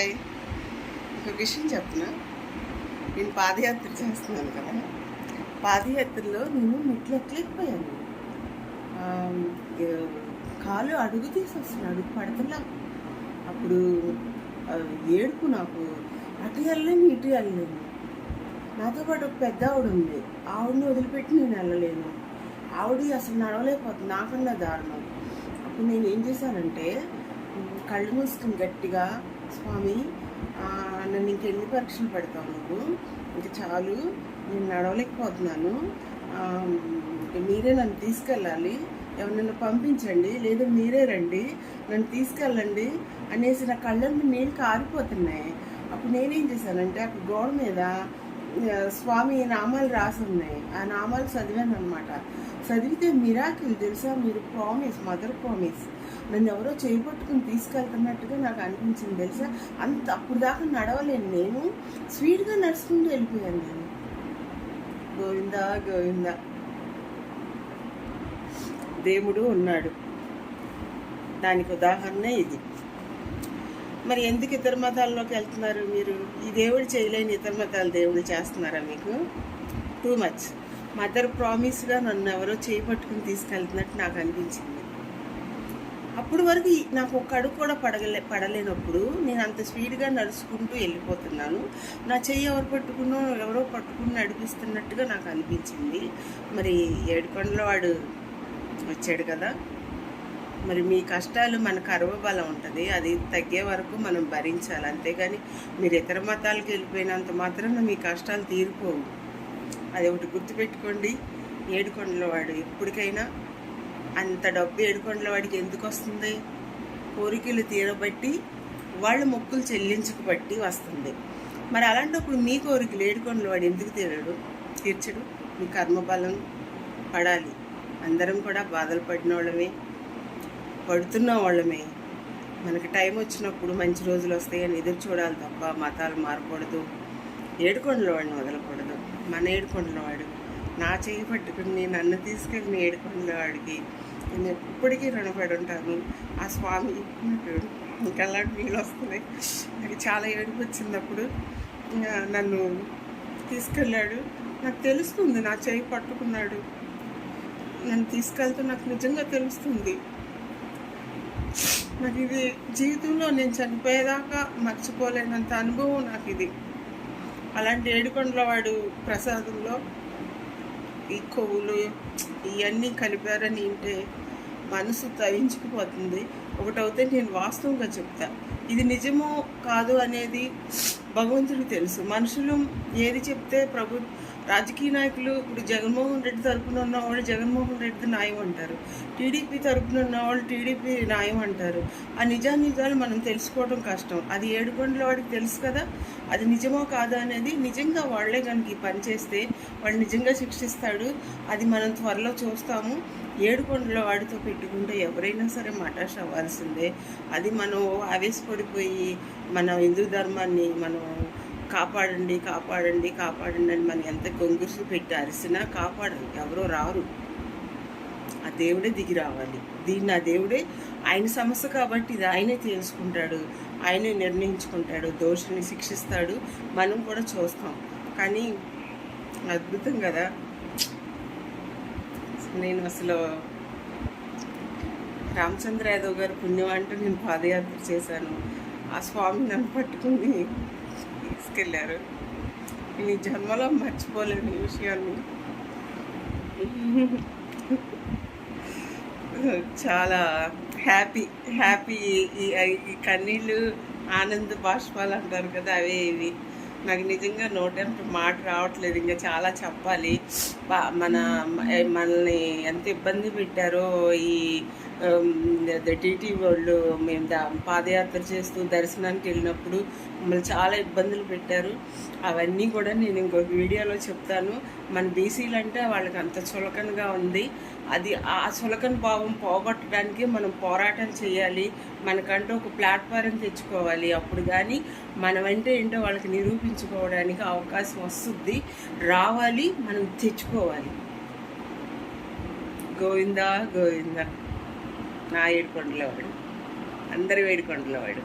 Hi ఒక విషయం చెప్పిన? నేను పాదయాత్ర చేస్తున్నాను కదా. పాదయాత్రలో నేను మెట్లు ఎక్కలేకపోయాను కాలు అడుగు తీసి అడుగు పడతలా. అప్పుడు ఏడుపు నాకు అటు వెళ్ళలేను ఇటు వెళ్ళలేను. నాతో పాటు ఒక పెద్ద ఆవిడ ఉంది. ఆవిడని వదిలిపెట్టి నేను వెళ్ళలేను. ఆవిడ అసలు నడవలేకపోతుంది నాకన్నా దారుణం. అప్పుడు నేను ఏం చేశానంటే కళ్ళు మూసుకుని గట్టిగా స్వామి నన్ను ఇంకెన్ని పరీక్షలు పెడతావు నువ్వు? ఇంక చాలు నేను నడవలేకపోతున్నాను. మీరే నన్ను తీసుకెళ్ళాలి. ఎవరినైనా పంపించండి లేదా మీరే రండి నన్ను తీసుకెళ్ళండి అనేసి నా కళ్ళల్లో నీళ్ళు కారిపోతున్నాయి. అప్పుడు నేనేం చేశానంటే అక్కడ గోడ మీద స్వామి నామాలు రాసి ఉన్నాయి. ఆ నామాలు చదివాను అనమాట చదివితే మిరాకిల్ తెలుసా? మీరు ప్రామిస్ మదర్ ప్రామిస్. నన్ను ఎవరో చేపట్టుకుని తీసుకెళ్తున్నట్టుగా నాకు అనిపించింది తెలుసా? అంత అప్పుడు దాకా నడవలేను నేను. స్వీట్గా నడుచుకుంటూ వెళ్ళిపోయాను నేను. గోవిందా గోవిందా. దేవుడు ఉన్నాడు. దానికి ఉదాహరణ ఇది. మరి ఎందుకు ఇతర మతాల్లోకి వెళ్తున్నారు మీరు? ఈ దేవుడు చేయలేని ఇతర మతాల దేవుడు చేస్తున్నారా మీకు? టూ మచ్ మదర్ ప్రామిస్గా నన్ను ఎవరో చేయి తీసుకెళ్తున్నట్టు నాకు అనిపించింది. అప్పుడు వరకు నాకు ఒక అడుగు కూడా పడగలే పడలేనప్పుడు నేను అంత స్పీడ్గా నడుచుకుంటూ వెళ్ళిపోతున్నాను. నా చెయ్యి ఎవరు పట్టుకున్నో ఎవరో పట్టుకుని నడిపిస్తున్నట్టుగా నాకు అనిపించింది. మరి ఏడుకొండల వాడు వచ్చాడు కదా మరి మీ కష్టాలు మన కర్వబలం ఉంటుంది. అది తగ్గే వరకు మనం భరించాలి. అంతేగాని మీరు ఇతర మతాలకు వెళ్ళిపోయినంత మాత్రాన మీ కష్టాలు తీరిపోవు. అది ఒకటి గుర్తుపెట్టుకోండి. ఏడుకొండల వాడు ఎప్పటికైనా అంత డబ్బు ఏడుకొండల వాడికి ఎందుకు వస్తుంది? కోరికలు తీరబట్టి వాళ్ళ మొక్కులు చెల్లించుకుబట్టి వస్తుంది. మరి అలాంటప్పుడు మీ కోరికలు ఏడుకొండల వాడు ఎందుకు తీరడు? తీర్చడు? మీ కర్మబలం పడాలి. అందరం కూడా బాధలు పడిన వాళ్ళమే పడుతున్న వాళ్ళమే. మనకి టైం వచ్చినప్పుడు మంచి రోజులు వస్తాయని ఎదురు చూడాలి తప్ప మతాలు మారకూడదు. ఏడుకొండల వాడిని వదలకూడదు. మన ఏడుకొండల వాడు నా చేయి పట్టుకుని నన్ను తీసుకెళ్ళి ఏడుకొండల వాడికి నేను ఎప్పటికీ రుణపడి ఉంటాను ఆ స్వామి చెప్పినట్టు ఇంకా అలాంటి నీళ్ళు వస్తున్నాయి. నాకు చాలా ఏడుపు వచ్చినప్పుడు అప్పుడు ఇంకా నన్ను తీసుకెళ్ళాడు. నాకు తెలుస్తుంది నా చేయి పట్టుకున్నాడు. నన్ను తీసుకెళ్తూ నాకు నిజంగా తెలుస్తుంది. నాకు ఇది జీవితంలో నేను చనిపోయేదాకా మర్చిపోలేనంత అనుభవం నాకు ఇది అలాంటి ఏడుకొండల వాడు ప్రసాదంలో ఈ కొవ్వులు ఇవన్నీ కలిపారని వింటే మనసు తరించుకుపోతుంది. ఒకటవుతే నేను వాస్తవంగా చెప్తా. ఇది నిజమో కాదు అనేది భగవంతుడికి తెలుసు. మనుషులు ఏది చెప్తే ప్రభు రాజకీయ నాయకులు ఇప్పుడు జగన్మోహన్ రెడ్డి తరపున ఉన్నవాళ్ళు జగన్మోహన్ రెడ్డి న్యాయం అంటారు. టీడీపీ తరపున ఉన్నవాళ్ళు టీడీపీ న్యాయం అంటారు. ఆ నిజానిజాలు మనం తెలుసుకోవడం కష్టం. అది ఏడుకొండల వాడికి తెలుసు కదా? అది నిజమో కాదా అనేది నిజంగా వాళ్ళే కనుక పని చేస్తే వాళ్ళు నిజంగా శిక్షిస్తాడు. అది మనం త్వరలో చూస్తాము. ఏడుకొండల వాడితో పెట్టుకుంటే ఎవరైనా సరే మటాష్ అవ్వాల్సిందే. అది మనం ఆవేశపడిపోయి మన హిందూ ధర్మాన్ని మనం కాపాడండి కాపాడండి కాపాడండి అని మనం ఎంత గొంగుసు పెట్టి అరిసినా కాపాడరు ఎవరో రారు. ఆ దేవుడే దిగి రావాలి. దీన్ని ఆ దేవుడే ఆయన సమస్య కాబట్టి ఇది ఆయనే తెలుసుకుంటాడు ఆయనే నిర్ణయించుకుంటాడు దోషుని శిక్షిస్తాడు మనం కూడా చూస్తాం. కానీ అద్భుతం కదా. నేను అసలు రామచంద్ర యాదవ్ గారు పుణ్యం అంటూ నేను పాదయాత్ర చేశాను. ఆ స్వామి నన్ను పట్టుకుని తీసుకెళ్ళారు నీ ఈ జన్మలో మర్చిపోలేని విషయాన్ని. చాలా హ్యాపీ హ్యాపీ ఈ ఈ కన్నీళ్ళు ఆనంద బాష్పాలు అంటారు కదా అవే ఇవి. నాకు నిజంగా నోటెంపు మాట రావట్లేదు. ఇంకా చాలా చెప్పాలి. మన మనల్ని ఎంత ఇబ్బంది పెట్టారో ఈ Um, టీటీ వాళ్ళు మేము పాదయాత్ర చేస్తూ దర్శనానికి వెళ్ళినప్పుడు మమ్మల్ని చాలా ఇబ్బందులు పెట్టారు. అవన్నీ కూడా నేను ఇంకొక వీడియోలో చెప్తాను. మన బీసీలు అంటే వాళ్ళకి అంత చులకనగా ఉంది. అది ఆ చులకన భావం పోగొట్టడానికి మనం పోరాటం చేయాలి. మనకంటూ ఒక ప్లాట్ఫారం తెచ్చుకోవాలి. అప్పుడు కానీ మనమంటే ఏంటో వాళ్ళకి నిరూపించుకోవడానికి అవకాశం వస్తుంది. రావాలి మనం తెచ్చుకోవాలి. గోవిందా గోవిందా. నా ఏడుకొండలవాడు. అందరి వేడుకొండలవాడు